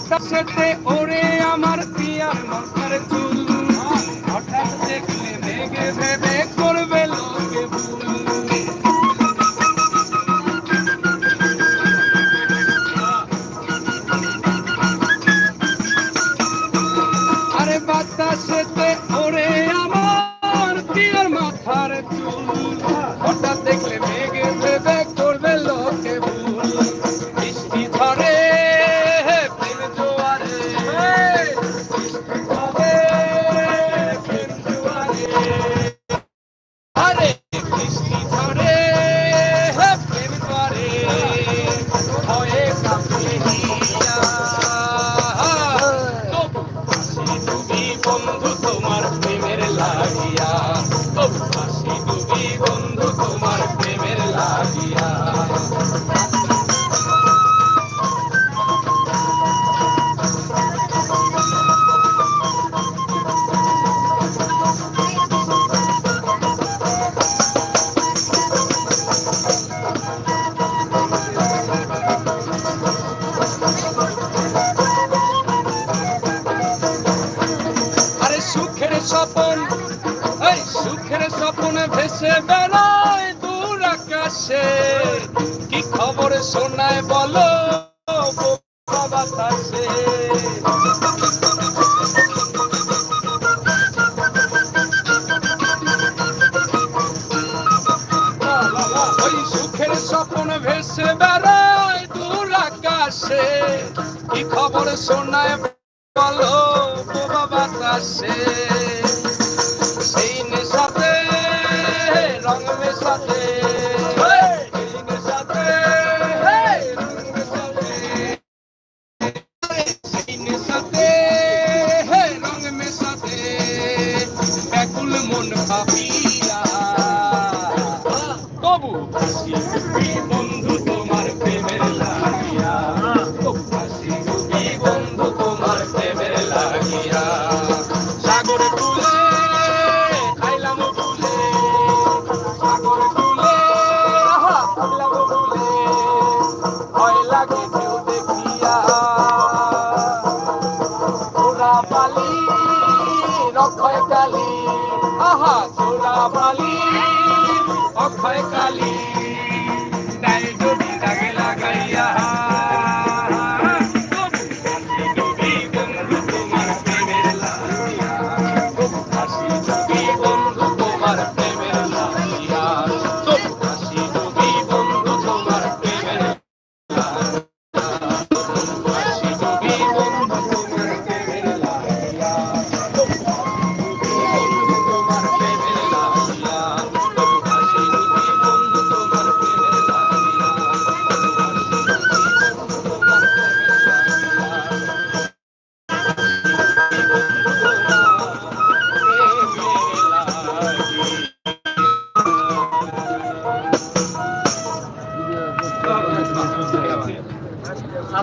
বাতাসেতে ওরে আমার পিয়ার মাথার চুল। স্বপন, এই সুখের স্বপন ভেসে বেড়ায় দূর আকাশে। কি খবর শোনায় বলো বাতাসে সুখের স্বপন ভেসে বেড়ায় দূর আকাশে। কি খবর শোনায় বলো বোবা বাতাসে। সেই নেশাতে রং মেশাতে রক্ষয় কালী আহা চোরা বালি অক্ষয়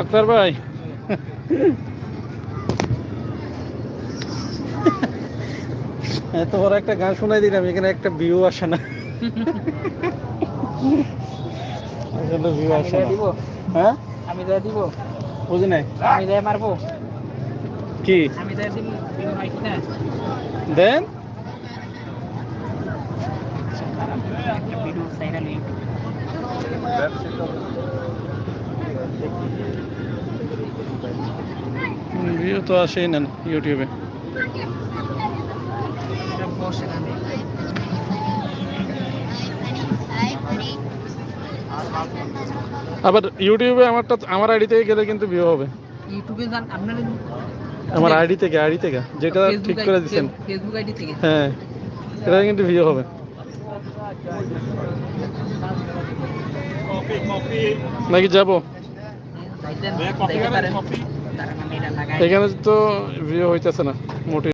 আক্তার ভাই। এত বড় একটা গান শোনাই দিলাম এখানে একটা ভিউ আসে না। এখানে ভিউ আসে না। দিব। হ্যাঁ? আমি যাই দিব। বুঝি নাই? আমি যাই মারবো। কি? আমি যাই দিব। ভিউ হয় কিনা? দেন। একটা ভিডিও সাইরাল ভিউ তো আসেই না ইউটিউবে। আবার ইউটিউবে আমারটা আমার আইডি থেকে গেলে কিন্তু ভিউ হবে। ইউটিউবে যান আপনার আমার আইডি থেকে আইডি থেকে যেটা ঠিক করে দিচ্ছেন ফেসবুক আইডি থেকে? হ্যাঁ এটা কিন্তু ভিউ হবে। নাকি যাব? যাইতেন যাইতে এখানে তো ভিউ হইতেছে না মোটে